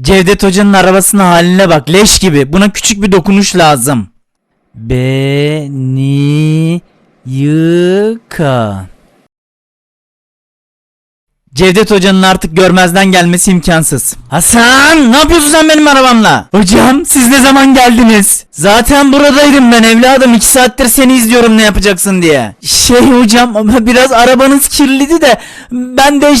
Cevdet Hoca'nın arabasının haline bak leş gibi. Buna küçük bir dokunuş lazım. Beni yıka. Cevdet Hoca'nın artık görmezden gelmesi imkansız. Hasan ne yapıyorsun sen benim arabamla? Hocam siz ne zaman geldiniz? Zaten buradaydım ben evladım. iki saattir seni izliyorum ne yapacaksın diye. Şey hocam ama biraz arabanız kirliydi de ben de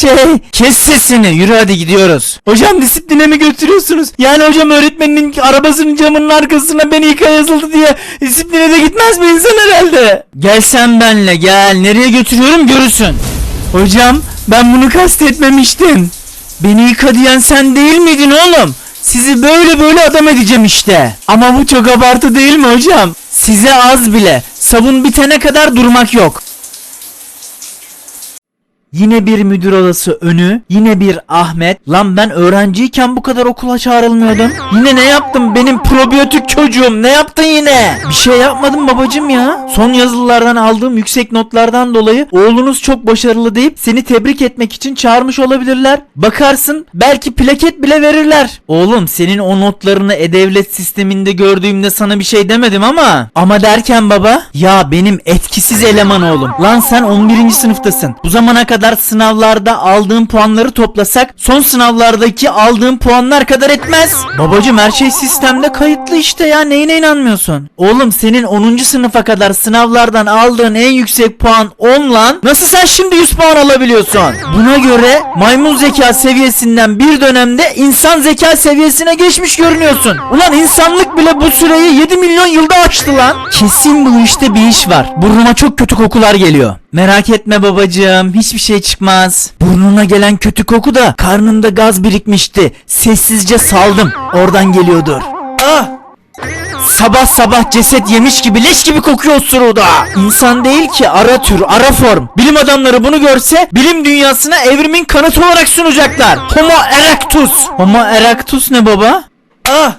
şey... Kes sesini yürü hadi gidiyoruz. Hocam disipline mi götürüyorsunuz? Yani hocam öğretmenin arabasının camının arkasına beni yıka yazıldı diye disipline de gitmez mi insan herhalde? Gel sen benle gel. Nereye götürüyorum görürsün. Hocam ben bunu kastetmemiştim. Beni yıka diyen sen değil miydin oğlum? Sizi böyle böyle adam edeceğim işte. Ama bu çok abartı değil mi hocam? Size az bile. Sabun bitene kadar durmak yok. Yine bir müdür odası önü, yine bir Ahmet. Lan ben öğrenciyken bu kadar okula çağrılmıyordum. Yine ne yaptım benim probiyotik çocuğum? Ne yaptın yine? Bir şey yapmadım babacım ya. Son yazılılardan aldığım yüksek notlardan dolayı oğlunuz çok başarılı deyip seni tebrik etmek için çağırmış olabilirler. Bakarsın belki plaket bile verirler. Oğlum senin o notlarını e-devlet sisteminde gördüğümde sana bir şey demedim ama. Ama derken baba ya benim etkisiz eleman oğlum. Lan sen 11. sınıftasın. Bu zamana kadar sınavlarda aldığın puanları toplasak son sınavlardaki aldığın puanlar kadar etmez. Babacım her şey sistemde kayıtlı işte ya neyine inanmıyorsun? Oğlum senin 10. sınıfa kadar sınavlardan aldığın en yüksek puan 10 lan. Nasıl sen şimdi 100 puan alabiliyorsun? Buna göre maymun zeka seviyesinden bir dönemde insan zeka seviyesine geçmiş görünüyorsun. Ulan insanlık bile bu süreyi 7 milyon yılda aştı lan. Kesin bu işte bir iş var. Burnuma çok kötü kokular geliyor. Merak etme babacığım hiçbir şey çıkmaz. Burnuna gelen kötü koku da karnında gaz birikmişti. Sessizce saldım. Oradan geliyordur. Ah! Sabah sabah ceset yemiş gibi leş gibi kokuyor da. İnsan değil ki ara tür ara form. Bilim adamları bunu görse bilim dünyasına evrimin kanıtı olarak sunacaklar. Homo erectus. Homo erectus ne baba? Ah!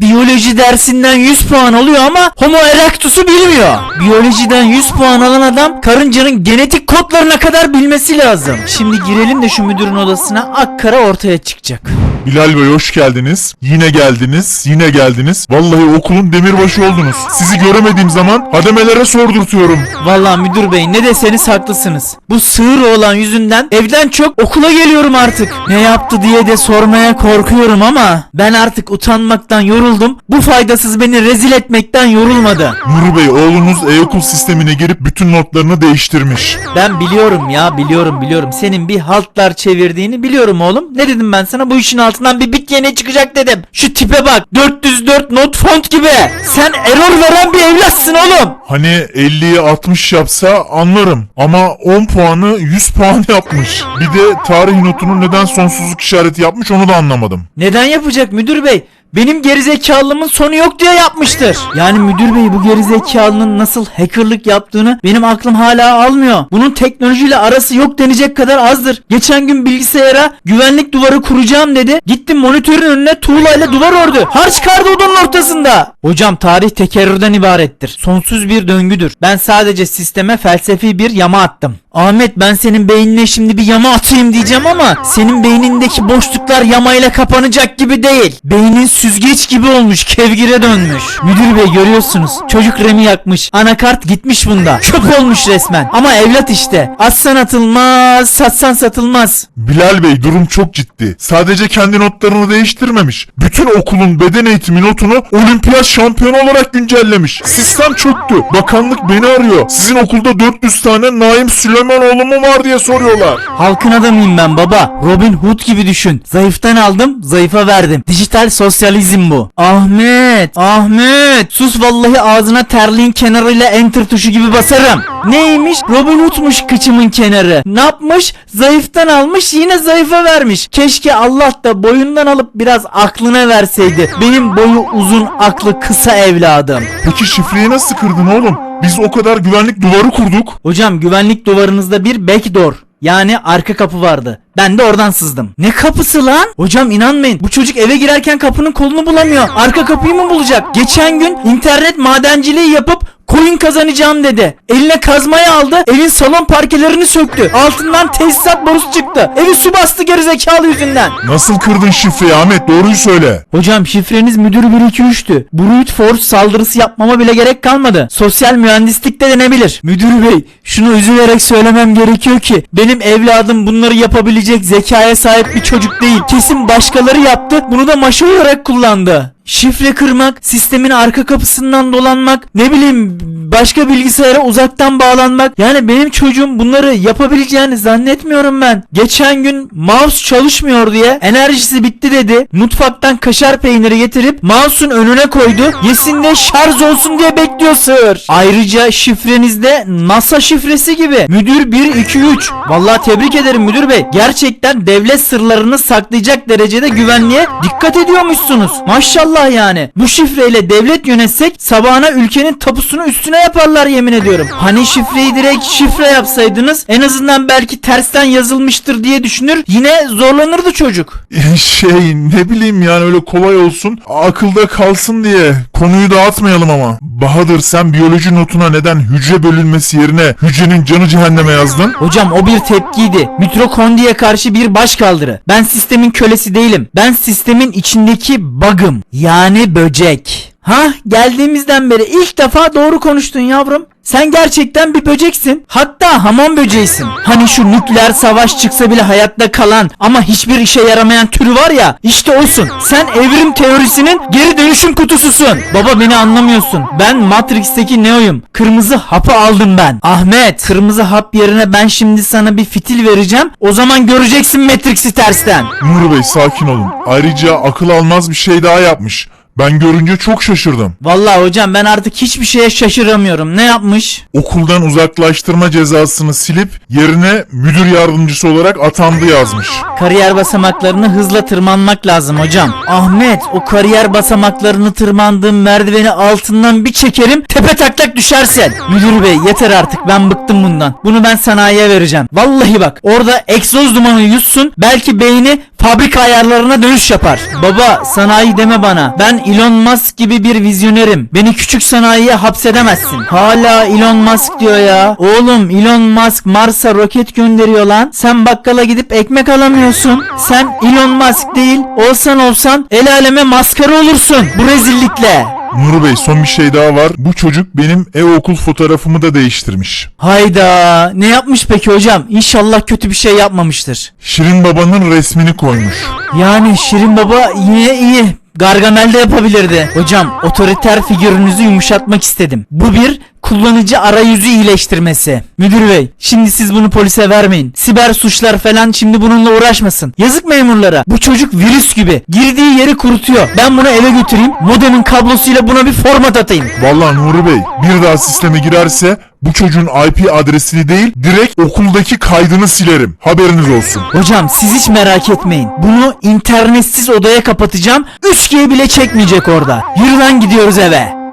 Biyoloji dersinden 100 puan alıyor ama Homo erectus'u bilmiyor. Biyolojiden 100 puan alan adam karıncanın genetik kodlarına kadar bilmesi lazım. Şimdi girelim de şu müdürün odasına akkara ortaya çıkacak. Bilal Bey hoş geldiniz. Yine geldiniz, yine geldiniz. Vallahi okulun demirbaşı oldunuz. Sizi göremediğim zaman hademelere sordurtuyorum. Vallahi müdür bey ne deseniz haklısınız. Bu sığır oğlan yüzünden evden çok okula geliyorum artık. Ne yaptı diye de sormaya korkuyorum ama ben artık utanmaktan yoruldum. Bu faydasız beni rezil etmekten yorulmadı. Nuri Bey oğlunuz e-okul sistemine girip bütün notlarını değiştirmiş. Ben biliyorum ya biliyorum biliyorum. Senin bir haltlar çevirdiğini biliyorum oğlum. Ne dedim ben sana bu işin altından bir bit yeni çıkacak dedim. Şu tipe bak 404 not font gibi. Sen error veren bir evlatsın oğlum. Hani 50'ye 60 yapsa anlarım. Ama 10 puanı 100 puan yapmış. Bir de tarih notunu neden sonsuzluk işareti yapmış onu da anlamadım. Neden yapacak müdür bey? Benim gerizekalılığımın sonu yok diye yapmıştır. Yani müdür bey bu gerizekalının nasıl hackerlık yaptığını benim aklım hala almıyor. Bunun teknolojiyle arası yok denecek kadar azdır. Geçen gün bilgisayara güvenlik duvarı kuracağım dedi. Gittim monitörün önüne tuğlayla duvar ördü. Harç çıkardı odanın ortasında. Hocam tarih tekerrürden ibarettir. Sonsuz bir döngüdür. Ben sadece sisteme felsefi bir yama attım. Ahmet ben senin beynine şimdi bir yama atayım diyeceğim ama senin beynindeki boşluklar yamayla kapanacak gibi değil. Beynin süzgeç gibi olmuş, kevgire dönmüş. Müdür bey görüyorsunuz. Çocuk remi yakmış. Anakart gitmiş bunda. Çöp olmuş resmen. Ama evlat işte. Atsan atılmaz, satsan satılmaz. Bilal Bey durum çok ciddi. Sadece kendi notlarını değiştirmemiş. Bütün okulun beden eğitimi notunu olimpiyat şampiyonu olarak güncellemiş. Sistem çöktü. Bakanlık beni arıyor. Sizin okulda 400 tane Naim Süleymanoğlu mu var diye soruyorlar. Halkın adamıyım ben baba. Robin Hood gibi düşün. Zayıftan aldım, zayıfa verdim. Dijital sosyalizm bu. Ahmet, Ahmet. Sus vallahi ağzına terliğin kenarıyla enter tuşu gibi basarım. Neymiş? Robin Hood'muş kıçımın kenarı. Ne yapmış? Zayıftan almış yine zayıfa vermiş. Keşke Allah da boyundan alıp biraz aklına verseydi. Benim boyu uzun aklı kısa evladım. Peki şifreyi nasıl kırdın oğlum? Biz o kadar güvenlik duvarı kurduk. Hocam güvenlik duvarınızda bir backdoor yani arka kapı vardı. Ben de oradan sızdım. Ne kapısı lan? Hocam inanmayın. Bu çocuk eve girerken kapının kolunu bulamıyor. Arka kapıyı mı bulacak? Geçen gün internet madenciliği yapıp Coin kazanacağım dedi. Eline kazmayı aldı. Evin salon parkelerini söktü. Altından tesisat borusu çıktı. Evi su bastı gerizekalı yüzünden. Nasıl kırdın şifreyi Ahmet doğruyu söyle. Hocam şifreniz müdür 123'tü. Brute force saldırısı yapmama bile gerek kalmadı. Sosyal mühendislik de denebilir. Müdür bey şunu üzülerek söylemem gerekiyor ki benim evladım bunları yapabilecek zekaya sahip bir çocuk değil. Kesin başkaları yaptı bunu da maşa olarak kullandı. Şifre kırmak, sistemin arka kapısından dolanmak, ne bileyim başka bilgisayara uzaktan bağlanmak. Yani benim çocuğum bunları yapabileceğini zannetmiyorum ben. Geçen gün mouse çalışmıyor diye enerjisi bitti dedi. Mutfaktan kaşar peyniri getirip mouse'un önüne koydu. Yesin de şarj olsun diye bekliyor sığır. Ayrıca şifrenizde NASA şifresi gibi. Müdür 123. Vallahi tebrik ederim müdür bey. Gerçekten devlet sırlarını saklayacak derecede güvenliğe dikkat ediyormuşsunuz. Maşallah yani. Bu şifreyle devlet yönetsek sabahına ülkenin tapusunu üstüne yaparlar yemin ediyorum. Hani şifreyi direkt şifre yapsaydınız en azından belki tersten yazılmıştır diye düşünür yine zorlanırdı çocuk. Şey ne bileyim yani öyle kolay olsun akılda kalsın diye konuyu dağıtmayalım ama. Bahadır sen biyoloji notuna neden hücre bölünmesi yerine hücrenin canı cehenneme yazdın? Hocam o bir tepkiydi. Mitokondriye karşı bir başkaldırı. Ben sistemin kölesi değilim. Ben sistemin içindeki bug'ım. Yani böcek. Ha geldiğimizden beri ilk defa doğru konuştun yavrum. Sen gerçekten bir böceksin. Hatta hamam böceğisin. Hani şu nükleer savaş çıksa bile hayatta kalan ama hiçbir işe yaramayan türü var ya işte olsun. Sen evrim teorisinin geri dönüşüm kutususun. Baba beni anlamıyorsun. Ben Matrix'teki Neo'yum. Kırmızı hapı aldım ben. Ahmet kırmızı hap yerine ben şimdi sana bir fitil vereceğim. O zaman göreceksin Matrix'i tersten. Nuri Bey sakin olun. Ayrıca akıl almaz bir şey daha yapmış. Ben görünce çok şaşırdım. Vallahi hocam ben artık hiçbir şeye şaşıramıyorum. Ne yapmış? Okuldan uzaklaştırma cezasını silip yerine müdür yardımcısı olarak atandı yazmış. Kariyer basamaklarını hızla tırmanmak lazım hocam. Ahmet o kariyer basamaklarını tırmandığım merdiveni altından bir çekerim tepe taklak düşersen. Müdür bey yeter artık ben bıktım bundan. Bunu ben sanayiye vereceğim. Vallahi bak orada egzoz dumanı yutsun belki beyni fabrika ayarlarına dönüş yapar. Baba sanayi deme bana. Ben Elon Musk gibi bir vizyonerim. Beni küçük sanayiye hapsedemezsin. Hala Elon Musk diyor ya. Oğlum Elon Musk Mars'a roket gönderiyor lan. Sen bakkala gidip ekmek alamıyorsun. Sen Elon Musk değil olsan olsan el aleme maskara olursun bu rezillikle. Nuri Bey son bir şey daha var. Bu çocuk benim e-okul fotoğrafımı da değiştirmiş. Hayda ne yapmış peki hocam? İnşallah kötü bir şey yapmamıştır. Şirin Baba'nın resmini koymuş. Yani Şirin Baba yine iyi. Gargamel de yapabilirdi. Hocam otoriter figürünüzü yumuşatmak istedim. Bu bir kullanıcı arayüzü iyileştirmesi. Müdür bey şimdi siz bunu polise vermeyin. Siber suçlar falan şimdi bununla uğraşmasın. Yazık memurlara. Bu çocuk virüs gibi. Girdiği yeri kurutuyor. Ben bunu eve götüreyim. Modemin kablosuyla buna bir format atayım. Vallahi Nuri Bey bir daha sisteme girerse bu çocuğun IP adresini değil direkt okuldaki kaydını silerim. Haberiniz olsun. Hocam siz hiç merak etmeyin. Bunu internetsiz odaya kapatacağım. 3G bile çekmeyecek orada. Yürü lan gidiyoruz eve.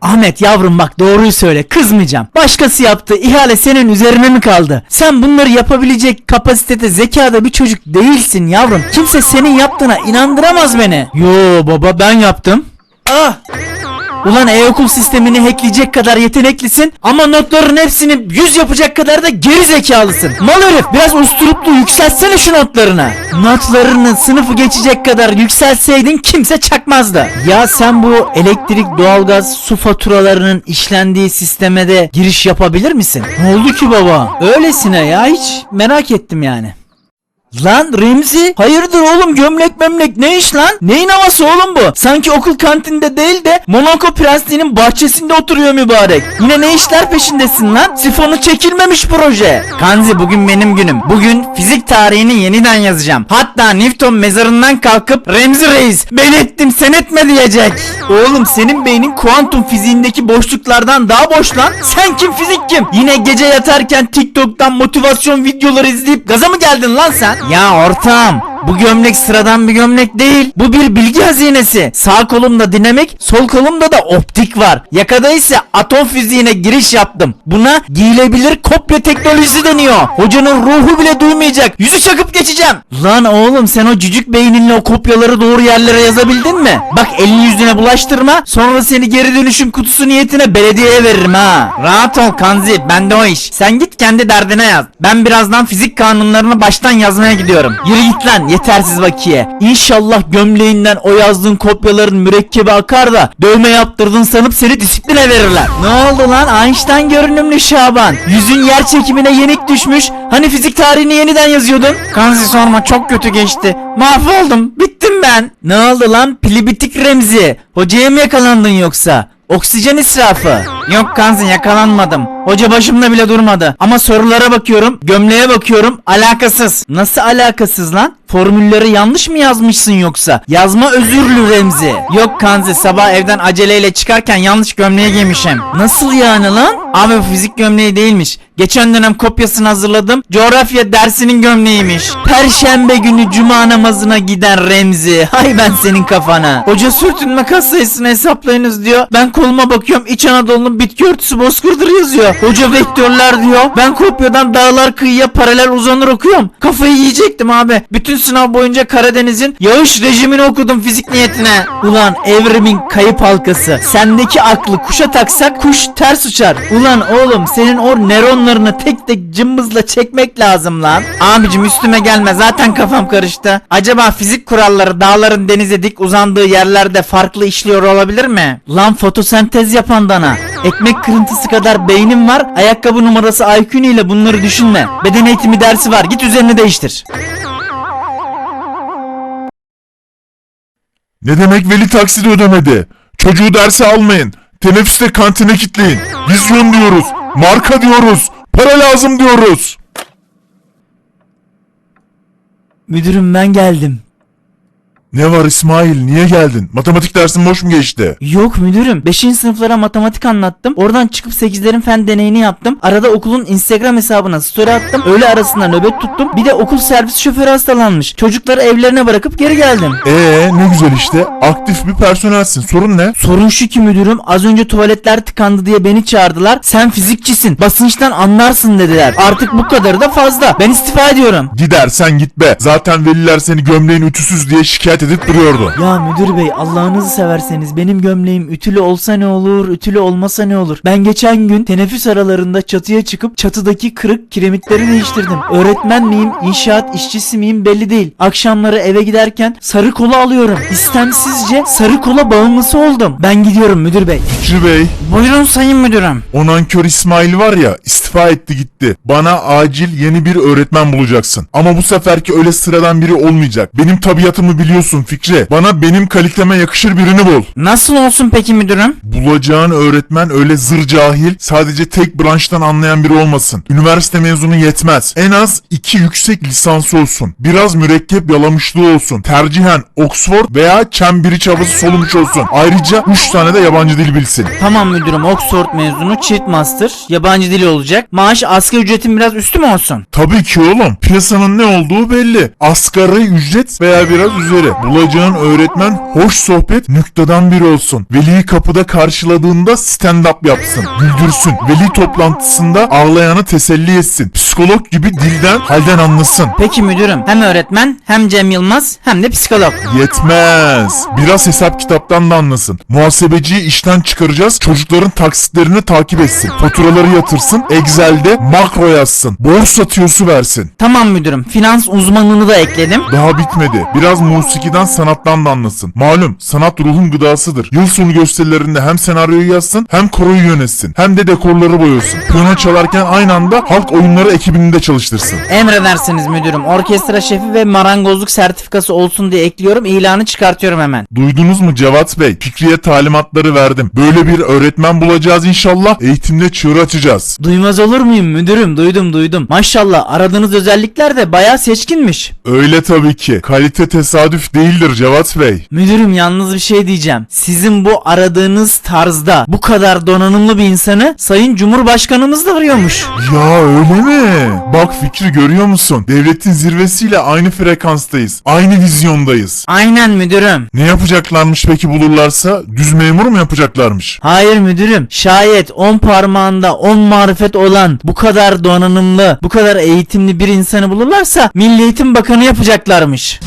Ahmet yavrum bak doğruyu söyle kızmayacağım. Başkası yaptı ihale senin üzerine mi kaldı? Sen bunları yapabilecek kapasitede zekada bir çocuk değilsin yavrum. Kimse senin yaptığına inandıramaz beni. Yo baba ben yaptım. Ah! Ulan e-okul sistemini hackleyecek kadar yeteneklisin ama notların hepsini 100 yapacak kadar da geri zekalısın. Mal herif biraz usturuplu yükseltsene şu notlarını. Notlarını sınıfı geçecek kadar yükseltseydin kimse çakmazdı. Ya sen bu elektrik, doğalgaz, su faturalarının işlendiği sisteme de giriş yapabilir misin? Ne oldu ki baba? Öylesine ya hiç merak ettim yani. Lan Remzi hayırdır oğlum gömlek memlek ne iş lan? Neyin havası oğlum bu? Sanki okul kantinde değil de Monaco prensliğinin bahçesinde oturuyor mübarek. Yine ne işler peşindesin lan? Sifonu çekilmemiş proje. Kanzi bugün benim günüm. Bugün fizik tarihini yeniden yazacağım. Hatta Newton mezarından kalkıp Remzi Reis ben ettim sen etme diyecek. Oğlum senin beynin kuantum fiziğindeki boşluklardan daha boş lan. Sen kim fizik kim? Yine gece yatarken TikTok'tan motivasyon videoları izleyip gaza mı geldin lan sen? Ya ortağım Bu gömlek sıradan bir gömlek değil. Bu bir bilgi hazinesi. Sağ kolumda dinamik, sol kolumda da optik var. Yakada ise atom fiziğine giriş yaptım. Buna giyilebilir kopya teknolojisi deniyor. Hocanın ruhu bile duymayacak. Yüzü çakıp geçeceğim. Lan oğlum sen o cücük beyninle o kopyaları doğru yerlere yazabildin mi? Bak elini yüzüne bulaştırma. Sonra seni geri dönüşüm kutusu niyetine belediyeye veririm ha. Rahat ol Kanzi. Bende o iş. Sen git kendi derdine yaz. Ben birazdan fizik kanunlarını baştan yazmaya gidiyorum. Yürü git lan yetersiz vakiye. İnşallah gömleğinden o yazdığın kopyaların mürekkebi akar da dövme yaptırdın sanıp seni disipline verirler. Ne oldu lan Einstein görünümlü Şaban? Yüzün yer çekimine yenik düşmüş. Hani fizik tarihini yeniden yazıyordun? Kanzi sorma çok kötü geçti. Mahvoldum. Bittim ben. Ne oldu lan? Pilibitik Remzi. Hocaya mı yakalandın yoksa? Oksijen israfı. Yok Kanzi yakalanmadım. Hoca başımda bile durmadı. Ama sorulara bakıyorum, gömleğe bakıyorum, alakasız. Nasıl alakasız lan? Formülleri yanlış mı yazmışsın yoksa? Yazma özürlü Remzi. Yok Kanzi sabah evden aceleyle çıkarken yanlış gömleği giymişim. Nasıl yani lan? Abi fizik gömleği değilmiş. Geçen dönem kopyasını hazırladım. Coğrafya dersinin gömleğiymiş. Perşembe günü cuma namazına giden Remzi. Hay ben senin kafana. Hoca sürtünme kas sayısını hesaplayınız diyor. Ben koluma bakıyorum İç Anadolu'nun bitki örtüsü bozkırdır yazıyor. Hoca vektörler diyor. Ben kopyadan dağlar kıyıya paralel uzanır okuyorum. Kafayı yiyecektim abi. Bütün sınav boyunca Karadeniz'in yağış rejimini okudum fizik niyetine. Ulan evrimin kayıp halkası. Sendeki aklı kuşa taksak kuş ters uçar. Ulan oğlum senin o nöronlarını tek tek cımbızla çekmek lazım lan. Abicim üstüme gelme zaten kafam karıştı. Acaba fizik kuralları dağların denize dik uzandığı yerlerde farklı işliyor olabilir mi? Lan fotosentez yapan dana. Ekmek kırıntısı kadar beynim var. Ayakkabı numarası IQ ile bunları düşünme. Beden eğitimi dersi var. Git üzerini değiştir. Ne demek veli taksidi ödemedi? Çocuğu derse almayın. Teneffüste kantine kitleyin. Vizyon diyoruz. Marka diyoruz. Para lazım diyoruz. Müdürüm ben geldim. Ne var İsmail? Niye geldin? Matematik dersin boş mu geçti? Yok müdürüm. 5. sınıflara matematik anlattım. Oradan çıkıp 8'lerin fen deneyini yaptım. Arada okulun Instagram hesabına story attım. Öğle arasında nöbet tuttum. Bir de okul servis şoförü hastalanmış. Çocukları evlerine bırakıp geri geldim. Ee ne güzel işte. Aktif bir personelsin. Sorun ne? Sorun şu ki müdürüm az önce tuvaletler tıkandı diye beni çağırdılar. Sen fizikçisin. Basınçtan anlarsın dediler. Artık bu kadarı da fazla. Ben istifa ediyorum. Gidersen git be. Zaten veliler seni gömleğin ütüsüz diye şikayet edip duruyordu. Ya müdür bey Allah'ınızı severseniz benim gömleğim ütülü olsa ne olur, ütülü olmasa ne olur? Ben geçen gün teneffüs aralarında çatıya çıkıp çatıdaki kırık kiremitleri değiştirdim. Öğretmen miyim, inşaat işçisi miyim belli değil. Akşamları eve giderken sarı kola alıyorum. İstemsizce sarı kola bağımlısı oldum. Ben gidiyorum müdür bey. Fikri Bey, Buyurun sayın müdürüm. o nankör İsmail var ya istifa etti gitti. Bana acil yeni bir öğretmen bulacaksın. Ama bu seferki öyle sıradan biri olmayacak. Benim tabiatımı biliyorsun Fikri. Bana benim kaliteme yakışır birini bul. Nasıl olsun peki müdürüm? Bulacağın öğretmen öyle zır cahil, sadece tek branştan anlayan biri olmasın. Üniversite mezunu yetmez. En az iki yüksek lisansı olsun. Biraz mürekkep yalamışlığı olsun. Tercihen Oxford veya Cambridge havası solumuş olsun. Ayrıca 3 tane de yabancı dil bilsin. Tamam müdürüm Oxford mezunu çift master yabancı dili olacak. Maaş asgari ücretin biraz üstü mü olsun? Tabii ki oğlum. Piyasanın ne olduğu belli. Asgari ücret veya biraz üzeri. Bulacağın öğretmen hoş sohbet nüktadan biri olsun. Veliyi kapıda karşıladığında stand up yapsın. Güldürsün. Veli toplantısında ağlayanı teselli etsin. Psikolog gibi dilden halden anlasın. Peki müdürüm hem öğretmen hem Cem Yılmaz hem de psikolog. Yetmez. Biraz hesap kitaptan da anlasın. Muhasebeciyi işten çıkaracağız. Çocukların taksitlerini takip etsin. Faturaları yatırsın. Excel'de makro yazsın. Borsa tiyosu versin. Tamam müdürüm finans uzmanlığını da ekledim. Daha bitmedi. Biraz musikiden sanattan da anlasın. Malum sanat ruhun gıdasıdır. Yıl sonu gösterilerinde hem senaryoyu yazsın hem koroyu yönetsin. Hem de dekorları boyasın. Piyano çalarken aynı anda halk oyunları ekibini de çalıştırsın. Emredersiniz müdürüm orkestra şefi ve marangozluk sertifikası olsun diye ekliyorum ilanı çıkartıyorum hemen. Duydunuz mu Cevat Bey? Fikriye talimatları verdim. Böyle bir öğretmen bulacağız inşallah. Eğitimde çığır açacağız. Duymaz olur muyum müdürüm duydum duydum. Maşallah aradığınız özellikler de bayağı seçkinmiş. Öyle tabii ki. Kalite tesadüf değildir Cevat Bey. Müdürüm yalnız bir şey diyeceğim. Sizin bu aradığınız tarzda bu kadar donanımlı bir insanı Sayın Cumhurbaşkanımız da arıyormuş. Ya öyle mi? Mi? Bak Fikri görüyor musun? Devletin zirvesiyle aynı frekanstayız. Aynı vizyondayız. Aynen müdürüm. Ne yapacaklarmış peki bulurlarsa? Düz memur mu yapacaklarmış? Hayır müdürüm. Şayet 10 parmağında 10 marifet olan bu kadar donanımlı, bu kadar eğitimli bir insanı bulurlarsa Milli Eğitim Bakanı yapacaklarmış.